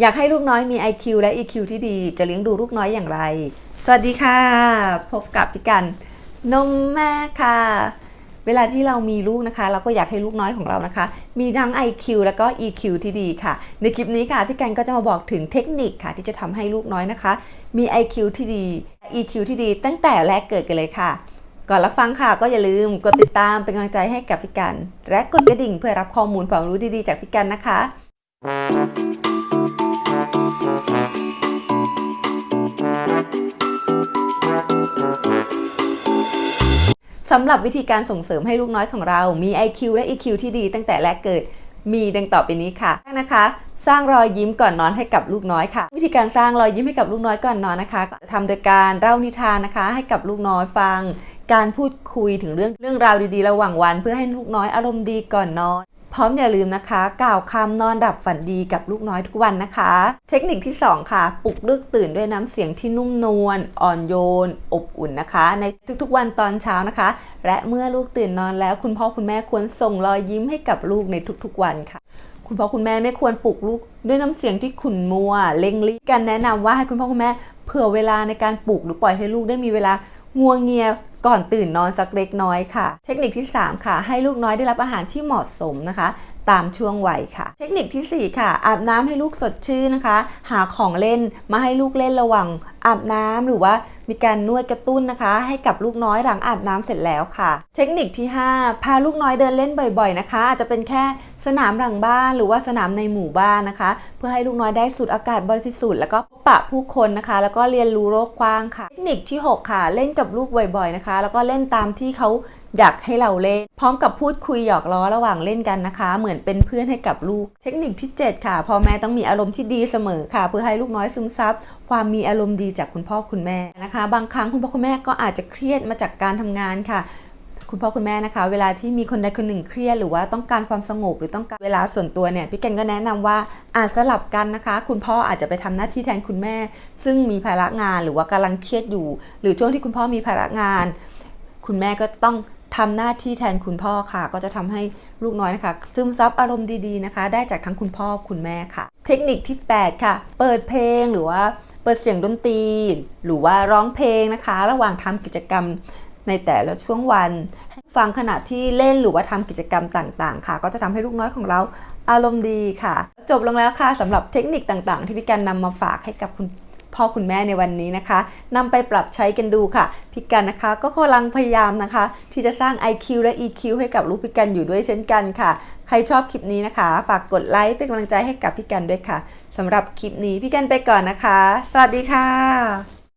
อยากให้ลูกน้อยมี IQ และ EQ ที่ดี จะเลี้ยงดูลูกน้อยอย่างไร สวัสดีค่ะ พบกับพี่กันนมแม่ค่ะ เวลาที่เรามีลูกนะคะ เราก็อยากให้ลูกน้อยของเรานะคะ มีทั้ง IQ แล้วก็ EQ ที่ดีค่ะ ในคลิปนี้ค่ะพี่กันก็จะมาบอกถึงเทคนิคค่ะ ที่จะทำให้ลูกน้อยนะคะ มี IQ ที่ดี EQ ที่ดี ตั้งแต่แรกเกิดกันเลยค่ะ ก่อนรับฟังค่ะก็อย่าลืมกดติดตามเป็นกำลังใจให้กับพี่กัน และกดกระดิ่งเพื่อรับข้อมูลความรู้ดีๆ จากพี่กันนะคะ สำหรับวิธีการส่งเสริมให้ลูกน้อยของเรา มี IQ และ EQ ที่ดีตั้งแต่แรกเกิด มีดังต่อไปนี้ค่ะนะคะ สร้างรอยยิ้มก่อนนอนให้กับลูกน้อยค่ะ วิธีการสร้างรอยยิ้มให้กับลูกน้อยก่อนนอนนะคะก็ทำโดยการเล่านิทานนะคะ ให้กับลูกน้อยฟัง การพูดคุยถึงเรื่องเรื่องราวดีๆ ระหว่างวัน เพื่อให้ลูกน้อยอารมณ์ดีก่อนนอน พร้อมอย่าลืมนะคะ กล่าวคำนอนดับฝันดีกับลูกน้อยทุกวันนะคะ เทคนิคที่ 2 ค่ะ ปลุกลูกตื่นด้วยน้ำเสียงที่นุ่มนวลอ่อนโยน อบอุ่นนะคะ ในทุกๆวันตอนเช้านะคะ และเมื่อลูกตื่นนอนแล้วคุณพ่อคุณแม่ควรส่งรอยยิ้มให้กับลูกในทุกๆวันค่ะคุณพ่อคุณแม่ไม่ควรปลุกลูกด้วยน้ำเสียงที่ขุ่นมัว เล็งลิกันแนะนำว่าให้คุณพ่อคุณแม่เผื่อเวลาในการปลุกหรือปล่อยให้ลูกได้มีเวลางัวเงีย ก่อนตื่นนอนสักเล็กน้อยค่ะ เทคนิคที่ 3 ค่ะ ให้ลูกน้อยได้รับอาหารที่เหมาะสมนะคะ ตามช่วงวัยค่ะ เทคนิคทีสี่4 ค่ะ อาบน้ำให้ลูกสดชื่นนะคะ หาของเล่นมาให้ลูกเล่นระหว่างอาบน้ำหรือว่า มีการนวดกระตุ้นนะคะ ให้กับลูกน้อยหลังอาบน้ำเสร็จแล้วค่ะ เทคนิคที่ 5 พาลูกน้อยเดินเล่นบ่อยๆนะคะ อาจจะเป็นแค่สนามหลังบ้านหรือว่าสนามในหมู่บ้านนะคะ เพื่อให้ลูกน้อยได้สูดอากาศบริสุทธิ์แล้วก็ปะผู้คนนะคะ แล้วก็เรียนรู้โลกกว้างค่ะ เทคนิคที่ 6 ค่ะ เล่นกับลูกบ่อยๆนะคะ แล้วก็เล่นตามที่เขา อยากให้เราเล่น พร้อมกับพูดคุยหยอกล้อระหว่างเล่นกันนะคะ เหมือนเป็นเพื่อนให้กับลูก เทคนิคที่ 7 ค่ะพ่อแม่ต้องมีอารมณ์ที่ดีเสมอค่ะ เพื่อให้ลูกน้อยซึมซับความมีอารมณ์ดีจากคุณพ่อคุณแม่นะคะ บางครั้งคุณพ่อคุณแม่ก็อาจจะเครียดมาจากการทำงานค่ะคุณพ่อคุณแม่นะคะ เวลาที่มีคนใดคนหนึ่งเครียดหรือว่าต้องการความสงบหรือต้องการเวลาส่วนตัวเนี่ยพี่แกนก็แนะนำว่าอาจสลับกันนะคะ คุณพ่ออาจจะไปทำหน้าที่แทนคุณแม่ ซึ่งมีภาระงานหรือว่ากำลังเครียดอยู่ หรือช่วงที่คุณพ่อมีภาระงาน คุณแม่ก็ต้อง ทำหน้าที่แทนคุณพ่อค่ะ ก็จะทำให้ลูกน้อยนะคะซึมซับอารมณ์ดีๆนะคะ ได้จากทั้งคุณพ่อคุณแม่ค่ะ เทคนิคที่ 8 ค่ะ เปิดเพลงหรือว่าเปิดเสียงดนตรี หรือว่าร้องเพลงนะคะ ระหว่างทำกิจกรรมในแต่ละช่วงวันให้ฟังขณะที่เล่นหรือว่าทำกิจกรรมต่างๆ ค่ะ ก็จะทำให้ลูกน้อยของเราอารมณ์ดีค่ะ จบลงแล้วค่ะสำหรับเทคนิคต่างๆ ที่พี่กันนำมาฝากให้กับคุณ พ่อคุณแม่ในวันนี้นะคะนำไปปรับใช้กันดูค่ะ พิกันนะคะก็กำลังพยายามนะคะ ที่จะสร้าง IQ และ EQ ให้กับลูกพิกันอยู่ด้วยเช่นกันค่ะ ใครชอบคลิปนี้นะคะ ฝากกดไลค์เป็นกำลังใจให้กับพิกันด้วยค่ะสำหรับคลิปนี้พี่กันไปก่อนนะคะ สวัสดีค่ะ